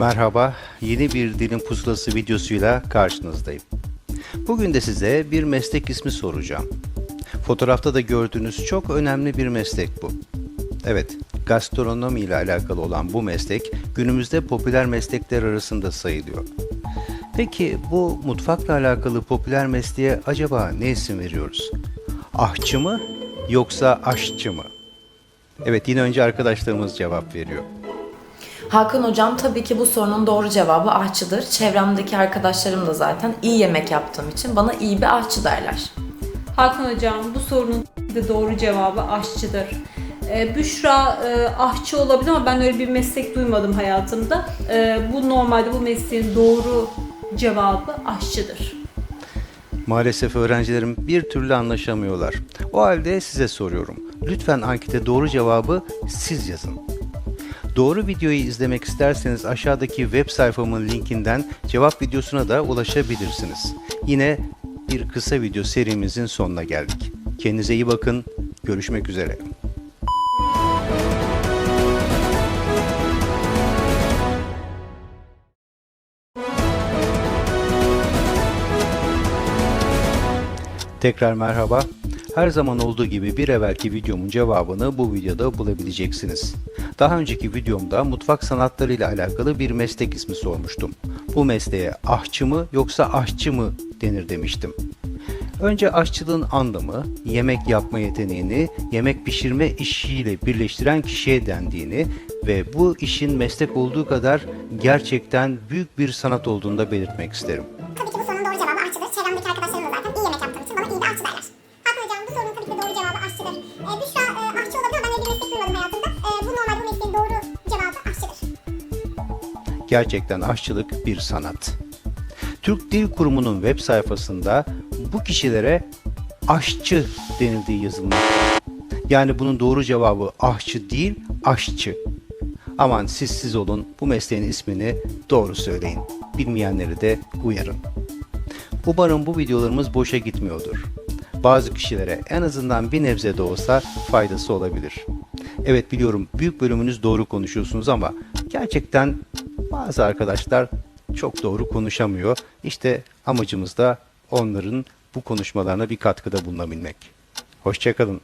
Merhaba, yeni bir Dilin Pusulası videosuyla karşınızdayım. Bugün de size bir meslek ismi soracağım. Fotoğrafta da gördüğünüz çok önemli bir meslek bu. Evet, gastronomi ile alakalı olan bu meslek günümüzde popüler meslekler arasında sayılıyor. Peki bu mutfakla alakalı popüler mesleğe acaba ne isim veriyoruz? Ahçı mı yoksa aşçı mı? Evet yine önce arkadaşlarımız cevap veriyor. Hakan hocam tabii ki bu sorunun doğru cevabı ahçıdır. Çevremdeki arkadaşlarım da zaten iyi yemek yaptığım için bana iyi bir ahçı derler. Hakan Hocam bu sorunun de doğru cevabı aşçıdır. Ee, Büşra e, ahçı olabilir ama ben öyle bir meslek duymadım hayatımda. Ee, bu normalde bu mesleğin doğru cevabı aşçıdır. Maalesef öğrencilerim bir türlü anlaşamıyorlar. O halde size soruyorum. Lütfen ankete doğru cevabı siz yazın. Doğru videoyu izlemek isterseniz aşağıdaki web sayfamın linkinden cevap videosuna da ulaşabilirsiniz. Yine bir kısa video serimizin sonuna geldik. Kendinize iyi bakın. Görüşmek üzere. Tekrar merhaba. Her zaman olduğu gibi bir evvelki videomun cevabını bu videoda bulabileceksiniz. Daha önceki videomda mutfak sanatları ile alakalı bir meslek ismi sormuştum. Bu mesleğe ahçı mı yoksa aşçı mı denir demiştim. Önce aşçılığın anlamı, yemek yapma yeteneğini, yemek pişirme işiyle birleştiren kişiye dendiğini ve bu işin meslek olduğu kadar gerçekten büyük bir sanat olduğunu da belirtmek isterim. Aşçıdır. Ee, Büşra e, aşçı olabilir ama ben bir meslek duymadım hayatımda. Ee, bu normal bu mesleğin doğru cevabı aşçıdır. Gerçekten aşçılık bir sanat. Türk Dil Kurumu'nun web sayfasında bu kişilere aşçı denildiği yazılmakta. Yani bunun doğru cevabı ahçı değil, aşçı. Aman siz siz olun, bu mesleğin ismini doğru söyleyin. Bilmeyenleri de uyarın. Umarım bu videolarımız boşa gitmiyordur. Bazı kişilere en azından bir nebze de olsa faydası olabilir. Evet biliyorum büyük bölümünüz doğru konuşuyorsunuz ama gerçekten bazı arkadaşlar çok doğru konuşamıyor. İşte amacımız da onların bu konuşmalarına bir katkıda bulunabilmek. Hoşçakalın.